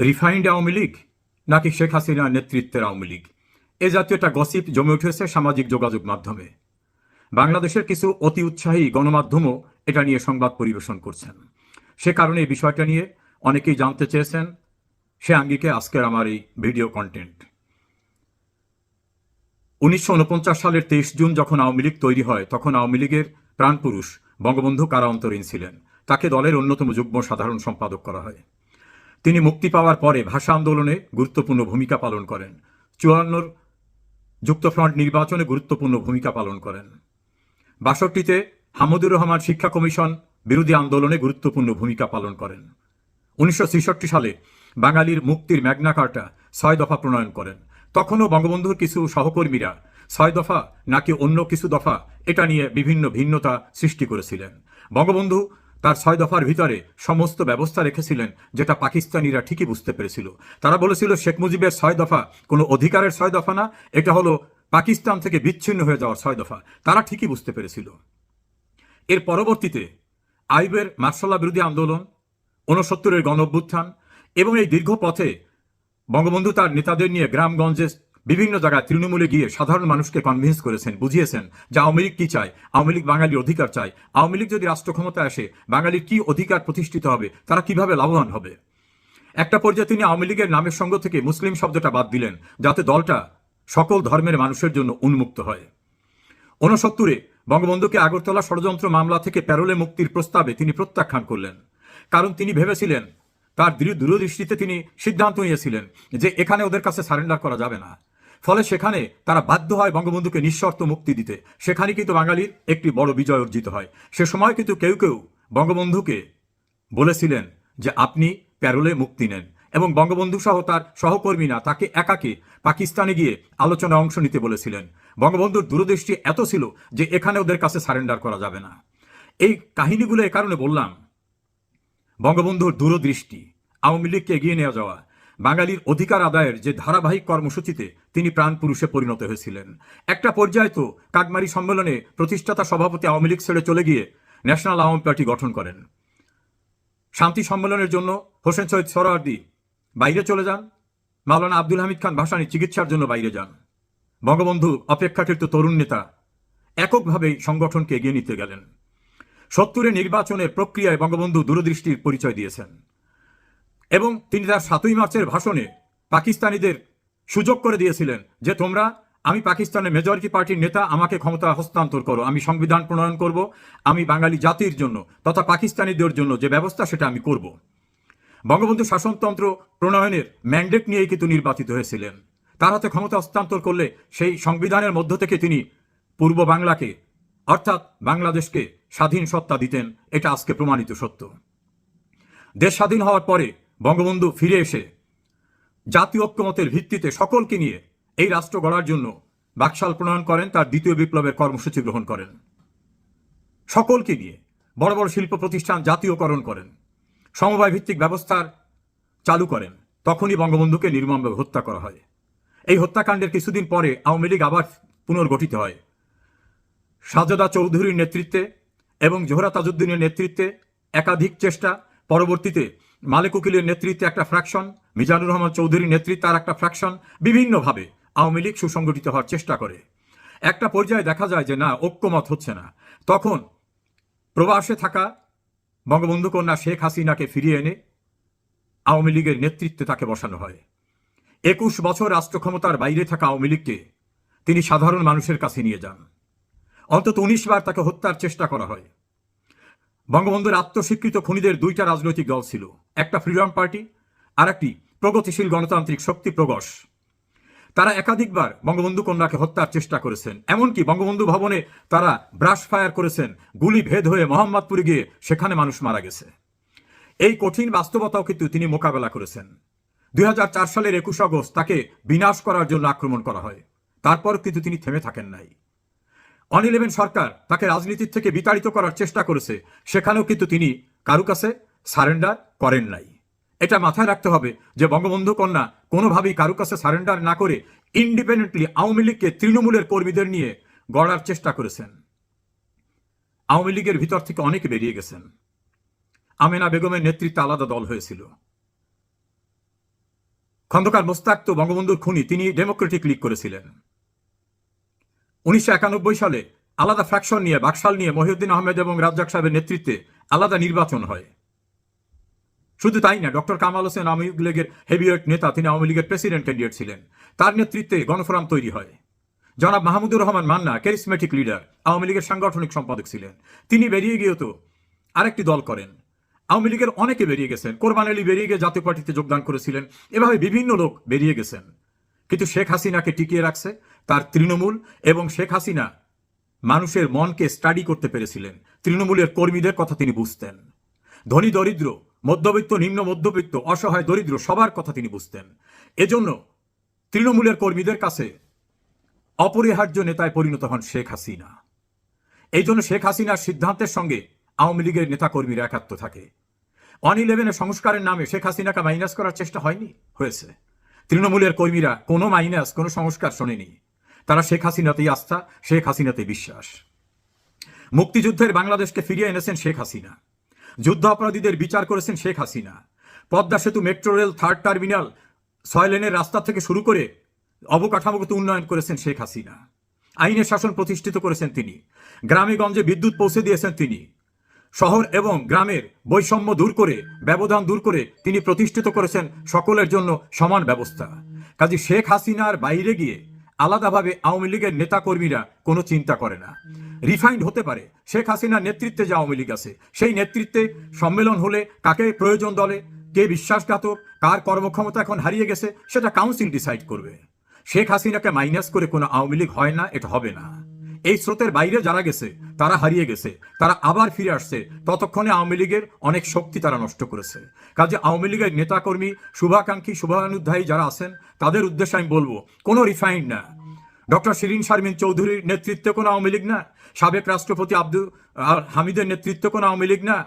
Refined Awami League নাকি শেখ হাসিনার নেতৃত্বের আওয়ামী লীগ? এ জাতীয় একটা গসিপ জমে উঠেছে সামাজিক যোগাযোগ মাধ্যমে। বাংলাদেশের কিছু অতি উৎসাহী গণমাধ্যমও এটা নিয়ে সংবাদ পরিবেশন করছেন। সে কারণে এই বিষয়টা নিয়ে অনেকেই জানতে চেয়েছেন। সে আঙ্গিকে আজকের আমার এই ভিডিও কন্টেন্ট উনিশশো উনপঞ্চাশ সালের তেইশ জুন যখন আওয়ামী লীগ তৈরি হয়, তখন আওয়ামী লীগের প্রাণপুরুষ বঙ্গবন্ধু কারা অন্তরীণ ছিলেন। তাকে দলের অন্যতম যুগ্ম সাধারণ সম্পাদক করা হয়। তিনি মুক্তি পাওয়ার পরে ভাষা আন্দোলনে গুরুত্বপূর্ণ ভূমিকা পালন করেন। চুয়ান্নর যুক্তফ্রন্ট নির্বাচনে গুরুত্বপূর্ণ ভূমিকা পালন করেন। বাষট্টিতে হামুদুর রহমান শিক্ষা কমিশন বিরোধী আন্দোলনে গুরুত্বপূর্ণ ভূমিকা পালন করেন। উনিশশো ছেষট্টি সালে বাঙালির মুক্তির ম্যাগনা কার্টা ছয় দফা প্রণয়ন করেন। তখনও বঙ্গবন্ধুর কিছু সহকর্মীরা ছয় দফা নাকি অন্য কিছু দফা এটা নিয়ে বিভিন্ন ভিন্নতা সৃষ্টি করেছিলেন। বঙ্গবন্ধু তার ছয় দফার ভিতরে সমস্ত ব্যবস্থা রেখেছিলেন, যেটা পাকিস্তানিরা ঠিকই বুঝতে পেরেছিল। তারা বলেছিল, শেখ মুজিবের ছয় দফা কোনো অধিকারের ছয় দফা না, এটা হলো পাকিস্তান থেকে বিচ্ছিন্ন হয়ে যাওয়ার ছয় দফা। তারা ঠিকই বুঝতে পেরেছিল। এর পরবর্তীতে আইবের মার্শাল্লা বিরোধী আন্দোলন, ঊনসত্তরের গণ এবং এই দীর্ঘ পথে বঙ্গবন্ধু তার নেতাদের নিয়ে গ্রামগঞ্জে বিভিন্ন জায়গায় তৃণমূলে গিয়ে সাধারণ মানুষকে কনভিন্স করেছেন, বুঝিয়েছেন যে আওয়ামী লীগ কি চায়, আওয়ামী লীগ বাঙালির অধিকার চায়। আওয়ামী লীগ যদি রাষ্ট্র ক্ষমতায় আসে, বাঙালির কি অধিকার প্রতিষ্ঠিত হবে, তারা কীভাবে লাভবান হবে? একটা পর্যায়ে তিনি আওয়ামী লীগের নামের সঙ্গ থেকে মুসলিম শব্দটা বাদ দিলেন, যাতে দলটা সকল ধর্মের মানুষের জন্য উন্মুক্ত হয়। ঊনসত্তরে বঙ্গবন্ধুকে আগরতলা ষড়যন্ত্র মামলা থেকে প্যারোলে মুক্তির প্রস্তাবে তিনি প্রত্যাখ্যান করলেন। কারণ তিনি ভেবেছিলেন, তার দৃঢ় দূরদৃষ্টিতে তিনি সিদ্ধান্ত নিয়েছিলেন যে এখানে ওদের কাছে সারেন্ডার করা যাবে না। ফলে সেখানে তারা বাধ্য হয় বঙ্গবন্ধুকে নিঃশর্ত মুক্তি দিতে। সেখানে কিন্তু বাঙালির একটি বড় বিজয় অর্জিত হয়। সে সময় কিন্তু কেউ কেউ বঙ্গবন্ধুকে বলেছিলেন যে আপনি প্যারোলে মুক্তি নেন এবং বঙ্গবন্ধু সহ তার সহকর্মীরা তাকে একাকে পাকিস্তানে গিয়ে আলোচনায় অংশ নিতে বলেছিলেন। বঙ্গবন্ধুর দূরদৃষ্টি এত ছিল যে এখানে ওদের কাছে সারেন্ডার করা যাবে না। এই কাহিনীগুলো এ কারণে বললাম, বঙ্গবন্ধুর দূরদৃষ্টি, আওয়ামী লীগকে এগিয়ে নেওয়া যাওয়া বাঙালির অধিকার আদায়ের যে ধারাবাহিক কর্মসূচিতে তিনি প্রাণপুরুষে পরিণত হয়েছিলেন। একটা পর্যায়ে তো কাকমারি সম্মেলনে প্রতিষ্ঠাতা সভাপতি আওয়ামী লীগ ছেড়ে চলে গিয়ে ন্যাশনাল আওয়ামী পার্টি গঠন করেন। শান্তি সম্মেলনের জন্য হোসেন সৈয়দ সরওয়ার্দি বাইরে চলে যান। মাওলানা আব্দুল হামিদ খান ভাসানি চিকিৎসার জন্য বাইরে যান। বঙ্গবন্ধু অপেক্ষাকৃত তরুণ নেতা এককভাবেই সংগঠনকে এগিয়ে নিতে গেলেন। সত্তরের নির্বাচনের প্রক্রিয়ায় বঙ্গবন্ধু দূরদৃষ্টির পরিচয় দিয়েছেন। এবং তিনি তার সাতই মার্চের ভাষণে পাকিস্তানিদের সুযোগ করে দিয়েছিলেন যে তোমরা, আমি পাকিস্তানের মেজরিটি পার্টির নেতা, আমাকে ক্ষমতা হস্তান্তর করো, আমি সংবিধান প্রণয়ন করব, আমি বাঙালি জাতির জন্য তথা পাকিস্তানিদের জন্য যে ব্যবস্থা সেটা আমি করব। বঙ্গবন্ধু শাসনতন্ত্র প্রণয়নের ম্যান্ডেট নিয়েই কিন্তু নির্বাচিত হয়েছিলেন। তার হাতে ক্ষমতা হস্তান্তর করলে সেই সংবিধানের মধ্য থেকে তিনি পূর্ব বাংলাকে, অর্থাৎ বাংলাদেশকে স্বাধীন সত্তা দিতেন, এটা আজকে প্রমাণিত সত্য। দেশ স্বাধীন হওয়ার পরে বঙ্গবন্ধু ফিরে এসে জাতীয় ঐক্যমতের ভিত্তিতে সকলকে নিয়ে এই রাষ্ট্র গড়ার জন্য বাকশাল প্রণয়ন করেন, তার দ্বিতীয় বিপ্লবের কর্মসূচি গ্রহণ করেন। সকলকে নিয়ে বড় বড় শিল্প প্রতিষ্ঠান জাতীয়করণ করেন, সমবায় ভিত্তিক ব্যবস্থার চালু করেন, তখনই বঙ্গবন্ধুকে নির্মমভাবে হত্যা করা হয়। এই হত্যাকাণ্ডের কিছুদিন পরে আওয়ামী লীগ আবার পুনর্গঠিত হয়। সাজদা চৌধুরীর নেতৃত্বে এবং জোহরা তাজউদ্দিনের নেতৃত্বে একাধিক চেষ্টা পরবর্তীতে মালেক উকিলের নেতৃত্বে একটা ফ্র্যাকশন মিজানুর রহমান চৌধুরীর নেতৃত্বে আর একটা ফ্র্যাকশন বিভিন্নভাবে আওয়ামী লীগ সুসংগঠিত হওয়ার চেষ্টা করে। একটা পর্যায়ে দেখা যায় যে না, ঐক্যমত হচ্ছে না। তখন প্রবাসে থাকা বঙ্গবন্ধু কন্যা শেখ হাসিনাকে ফিরিয়ে এনে আওয়ামী লীগের নেতৃত্বে তাকে বসানো হয়। একুশ বছর রাষ্ট্র ক্ষমতার বাইরে থাকা আওয়ামী লীগকে তিনি সাধারণ মানুষের কাছে নিয়ে যান। অন্তত উনিশ বার তাকে হত্যার চেষ্টা করা হয়। বঙ্গবন্ধুর আত্মস্বীকৃত খুনিদের দুইটা রাজনৈতিক দল ছিল, একটা ফ্রিডম পার্টি আর একটি প্রগতিশীল গণতান্ত্রিক শক্তি প্রগস তারা একাধিকবার বঙ্গবন্ধু কন্যাকে হত্যার চেষ্টা করেছেন, এমনকি বঙ্গবন্ধু ভবনে তারা ব্রাশ ফায়ার করেছেন, গুলি ভেদ হয়ে মোহাম্মদপুরে গিয়ে সেখানে মানুষ মারা গেছে। এই কঠিন বাস্তবতাও কিন্তু তিনি মোকাবেলা করেছেন। দুই হাজার চার সালের একুশ আগস্ট তাকে বিনাশ করার জন্য আক্রমণ করা হয়। তারপর কিন্তু তিনি থেমে থাকেন নাই। অন ইলেভেন সরকার তাকে রাজনীতির থেকে বিতাড়িত করার চেষ্টা করেছে। সেখানেও কিন্তু তিনি কারু কাছে সারেন্ডার করেন নাই। এটা মাথায় রাখতে হবে যে বঙ্গবন্ধু কন্যা কোনোভাবেই কারু কাছে সারেন্ডার না করে ইন্ডিপেন্ডেন্টলি আওয়ামী লীগকে তৃণমূলের কর্মীদের নিয়ে গড়ার চেষ্টা করেছেন। আওয়ামী লীগের ভিতর থেকে অনেকে বেরিয়ে গেছেন। আমেনা বেগমের নেতৃত্বে আলাদা দল হয়েছিল। খন্দকার মোস্তাক তো বঙ্গবন্ধুর খুনি, তিনি ডেমোক্রেটিক লীগ করেছিলেন। উনিশশো একানব্বই সালে আলাদা ফ্র্যাকশন নিয়ে, বাকশাল নিয়ে মহিউদ্দিন আহমেদ এবং রাজ্জাক সাহেবের নেতৃত্বে আলাদা নির্বাচন হয়। শুধু তাই না, ডক্টর কামাল হোসেন, আওয়ামী লীগের হেভিওয়েট নেতা, তিনি আওয়ামী লীগের প্রেসিডেন্ট ক্যান্ডিডেট ছিলেন। তার নেতৃত্বে গণফোরাম তৈরি হয়। জনাব মাহমুদুর রহমান মান্না ক্যারিসমেটিক লিডার আওয়ামী লীগের সাংগঠনিক সম্পাদক ছিলেন। তিনি বেরিয়ে গিয়ে তো আরেকটি দল করেন। আওয়ামী লীগের অনেকে বেরিয়ে গেছেন। কোরবান আলী বেরিয়ে গিয়ে জাতীয় পার্টিতে যোগদান করেছিলেন। এভাবে বিভিন্ন লোক বেরিয়ে গেছেন। কিন্তু শেখ হাসিনাকে টিকিয়ে রাখছে। তার তৃণমূল এবং শেখ হাসিনা মানুষের মনকে স্টাডি করতে পেরেছিলেন। তৃণমূলের কর্মীদের কথা তিনি বুঝতেন। ধনী দরিদ্র, মধ্যবিত্ত, নিম্ন মধ্যবিত্ত, অসহায় দরিদ্র সবার কথা তিনি বুঝতেন। এজন্য তৃণমূলের কর্মীদের কাছে অপরিহার্য নেতায় পরিণত হন শেখ হাসিনা। এই জন্য শেখ হাসিনার সিদ্ধান্তের সঙ্গে আওয়ামী লীগের নেতাকর্মীরা একাত্ম থাকে। অন ইলেভেনের সংস্কারের নামে শেখ হাসিনাকে মাইনাস করার চেষ্টা হয়নি, হয়েছে। তৃণমূলের কর্মীরা কোনো মাইনাস, কোনো সংস্কার শোনেনি। তারা শেখ হাসিনাতেই আস্থা, শেখ হাসিনাতে বিশ্বাস। মুক্তিযুদ্ধের বাংলাদেশকে ফিরিয়ে এনেছেন শেখ হাসিনা। যুদ্ধ অপরাধীদের বিচার করেছেন শেখ হাসিনা। পদ্মা সেতু, মেট্রো রেল, থার্ড টার্মিনাল, ছয় লেনের রাস্তা থেকে শুরু করে অবকাঠামোগত উন্নয়ন করেছেন শেখ হাসিনা। আইনের শাসন প্রতিষ্ঠিত করেছেন তিনি। গ্রামে গঞ্জে বিদ্যুৎ পৌঁছে দিয়েছেন তিনি। শহর এবং গ্রামের বৈষম্য দূর করে, ব্যবধান দূর করে তিনি প্রতিষ্ঠিত করেছেন সকলের জন্য সমান ব্যবস্থা। কাজে শেখ হাসিনার বাইরে গিয়ে আলাদাভাবে আওয়ামী লীগের নেতাকর্মীরা কোনো চিন্তা করে না। রিফাইন্ড হতে পারে শেখ হাসিনার নেতৃত্বে যে আওয়ামী লীগ আছে সেই নেতৃত্বে সম্মেলন হলে কাকে প্রয়োজন দলে কে বিশ্বাসঘাতক কার কর্মক্ষমতা এখন হারিয়ে গেছে সেটা কাউন্সিল ডিসাইড করবে। শেখ হাসিনাকে মাইনাস করে কোনো আওয়ামী লীগ হয় না এটা হবে না। এই স্রোতের বাইরে যারা গেছে, তারা হারিয়ে গেছে, তারা আবার ফিরে আসছে। ততক্ষণে আওয়ামী লীগের অনেক শক্তি তারা নষ্ট করেছে। কাজে আওয়ামী লীগের নেতাকর্মী, শুভাকাঙ্ক্ষী, শুভানুধ্যায়ী যারা আছেন, তাদের উদ্দেশ্যে আমি বলব, কোনো রিফাইন্ড না। ডক্টর শিরিন শারমিন চৌধুরীর নেতৃত্বে কোনো আওয়ামী লীগ না? সাবেক রাষ্ট্রপতি আব্দুল হামিদের নেতৃত্বে কোনো আওয়ামী লীগ না?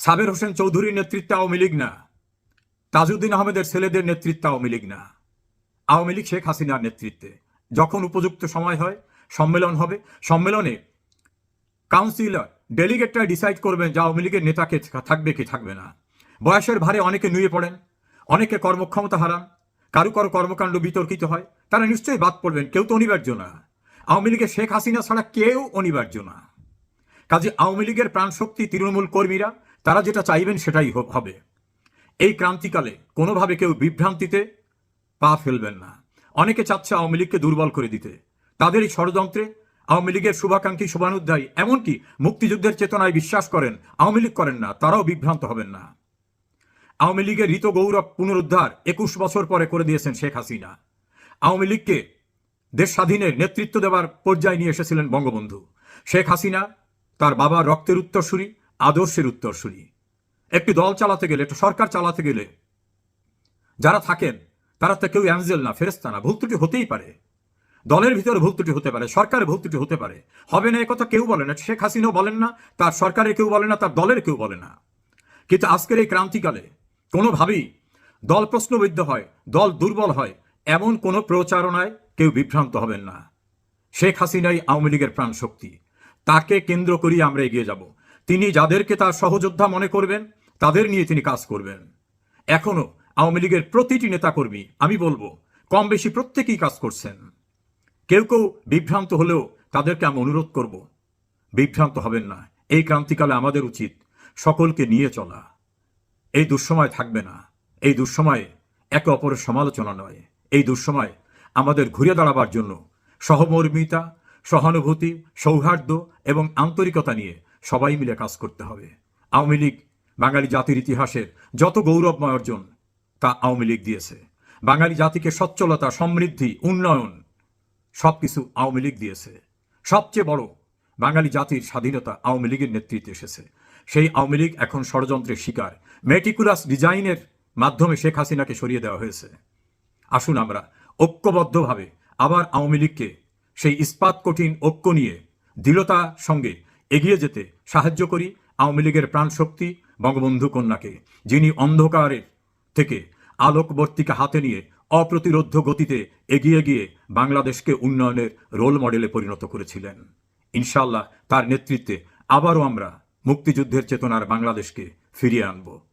সাবের হোসেন চৌধুরীর নেতৃত্বে আওয়ামী লীগ না? তাজউদ্দিন আহমেদের ছেলেদের নেতৃত্বে আওয়ামী লীগ না? আওয়ামী লীগ শেখ হাসিনার নেতৃত্বে। যখন উপযুক্ত সময় হয়, সম্মেলন হবে। সম্মেলনে কাউন্সিলর ডেলিগেটরা ডিসাইড করবেন যে আওয়ামী লীগের নেতাকে থাকবে কি থাকবে না। বয়সের ভারে অনেকে নুয়ে পড়েন, অনেকে কর্মক্ষমতা হারান কারু কারও কর্মকাণ্ড বিতর্কিত হয়, তারা নিশ্চয়ই বাদ পড়বেন, কেউ তো অনিবার্য না। আওয়ামী লীগের শেখ হাসিনা ছাড়া কেউ অনিবার্য না। কাজে আওয়ামী লীগের প্রাণশক্তি তৃণমূল কর্মীরা, তারা যেটা চাইবেন সেটাই হবে। এই ক্রান্তিকালে কোনোভাবে কেউ বিভ্রান্তিতে পা ফেলবেন না। অনেকে চাচ্ছে আওয়ামী লীগকে দুর্বল করে দিতে। তাদের এই ষড়যন্ত্রে আওয়ামী লীগের শুভাকাঙ্ক্ষী শুভানুধ্যায়ী এমনকি মুক্তিযুদ্ধের চেতনায় বিশ্বাস করেন, আওয়ামী লীগ করেন না, তারাও বিভ্রান্ত হবেন না। আওয়ামী লীগের ঋত গৌরব পুনরুদ্ধার একুশ বছর পরে করে দিয়েছেন শেখ হাসিনা। আওয়ামী লীগকে দেশ স্বাধীনের নেতৃত্ব দেওয়ার পর্যায়ে নিয়ে এসেছিলেন বঙ্গবন্ধু। শেখ হাসিনা তার বাবা রক্তের উত্তরসূরি, আদর্শের উত্তরসূরি। একটি দল চালাতে গেলে, একটা সরকার চালাতে গেলে যারা থাকেন তারা তো কেউ অ্যাঞ্জেল না ফেরেস্তা না, ভুল ত্রুটি হতেই পারে। দলের ভিতরে ভুল ত্রুটি হতে পারে, সরকারের ভুল ত্রুটি হতে পারে। হবে না কথা কেউ বলে না, শেখ হাসিনাও বলেন না, তার সরকারের কেউ বলে না, তার দলের কেউ বলে না। কিন্তু আজকের এই ক্রান্তিকালে কোনোভাবেই দল প্রশ্নবিদ্ধ হয়, দল দুর্বল হয়, এমন কোনো প্রচারণায় কেউ বিভ্রান্ত হবেন না। শেখ হাসিনাই আওয়ামী লীগের প্রাণ শক্তি। তাকে কেন্দ্র করিয়ে আমরা এগিয়ে যাব। তিনি যাদেরকে তার সহযোদ্ধা মনে করবেন, তাদের নিয়ে তিনি কাজ করবেন। এখনও আওয়ামী লীগের প্রতিটি নেতাকর্মী, আমি বলব কম বেশি প্রত্যেকেই কাজ করছেন। কেউ কেউ বিভ্রান্ত হলেও তাদেরকে আমি অনুরোধ করব, বিভ্রান্ত হবেন না। এই ক্রান্তিকালে আমাদের উচিত সকলকে নিয়ে চলা। এই দুঃসময় থাকবে না। এই দুঃসময়ে একে অপরের সমালোচনা নয়। এই দুঃসময় আমাদের ঘুরে দাঁড়াবার জন্য সহমর্মিতা, সহানুভূতি, সৌহার্দ্য এবং আন্তরিকতা নিয়ে সবাই মিলে কাজ করতে হবে। আওয়ামী লীগ, বাঙালি জাতির ইতিহাসের যত গৌরবময় অর্জন তা আওয়ামী লীগ দিয়েছে। বাঙালি জাতিকে সচ্ছলতা, সমৃদ্ধি, উন্নয়ন সবকিছু আওয়ামী লীগ দিয়েছে। সবচেয়ে বড় বাঙালি জাতির স্বাধীনতা আওয়ামী লীগের নেতৃত্বে এসেছে। সেই আওয়ামী লীগ এখন ষড়যন্ত্রের শিকার। মেটিকুলাস ডিজাইনের মাধ্যমে শেখ হাসিনাকে সরিয়ে দেওয়া হয়েছে। আসুন আমরা ঐক্যবদ্ধভাবে আবার আওয়ামী লীগকে সেই ইস্পাত কঠিন ঐক্য নিয়ে দৃঢ়তা সঙ্গে এগিয়ে যেতে সাহায্য করি আওয়ামী লীগের প্রাণশক্তি বঙ্গবন্ধু কন্যাকে, যিনি অন্ধকারের থেকে আলোকবর্তিকা হাতে নিয়ে অপ্রতিরোধ গতিতে এগিয়ে গিয়ে বাংলাদেশকে উন্নয়নের রোল মডেলে পরিণত করেছিলেন। ইনশাল্লাহ তার নেতৃত্বে আবারও আমরা মুক্তিযুদ্ধের চেতনার বাংলাদেশকে ফিরিয়ে আনব।